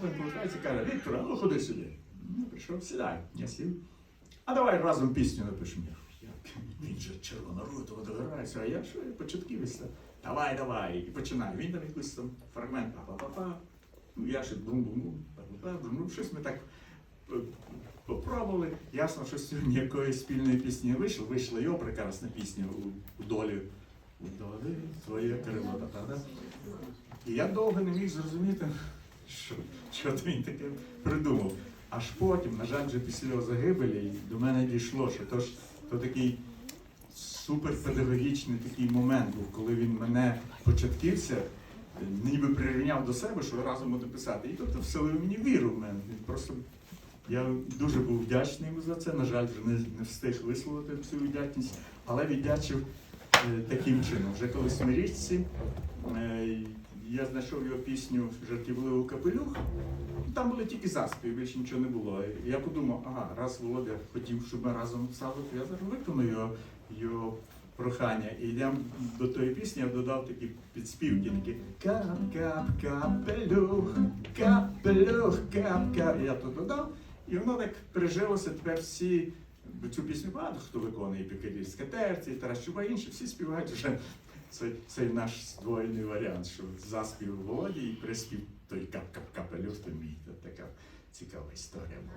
потім повертається і каже, Віктор, а ну ходи сюди. Ну, прийшов, сідай, я сів. А давай разом пісню напишемо. Він же червоноротово догорається, а я що, я початківець. Давай, давай. І починаю. Він там якийсь там фрагмент па-па-па-па. Ну, я ще бум-бум-бум, па-па-па, ну, щось ми так е, попробували. Ясно, що сьогодні якоїсь спільної пісні вийшло. Вийшла його прекрасна пісня у, у долі. У долі твоє крило. Та-та-та. І я довго не міг зрозуміти, що, що то він таке придумав. Аж потім, на жаль, вже після його загибелі до мене дійшло, що то ж то такий суперпедагогічний такий момент був, коли він мене початківся, ніби прирівняв до себе, що разом буде писати. І тобто вселив мені віру в мене. Просто я дуже був вдячний йому за це. На жаль, вже не, не встиг висловити цю вдячність, але віддячив е, таким чином. Вже коли смирічці, е, я знайшов його пісню Жартівливий капелюх. Там були тільки заспіви, більше нічого не було. Я подумав, ага, раз Володя хотів, щоб ми разом писали, то я зараз виконую його, його прохання. І я до тої пісні я додав такі підспівки, такі кап-кап, капелюх, кап-кап. Я то додав, і воно так прижилося тепер всі. Цю пісню багато хто виконує Пікадільська терція, Тарас Чуба, інші всі співають вже цей, цей наш здвоєний варіант, що заспів Володі і приспів той кап-кап-капелюх, то мій. Це така цікава історія була.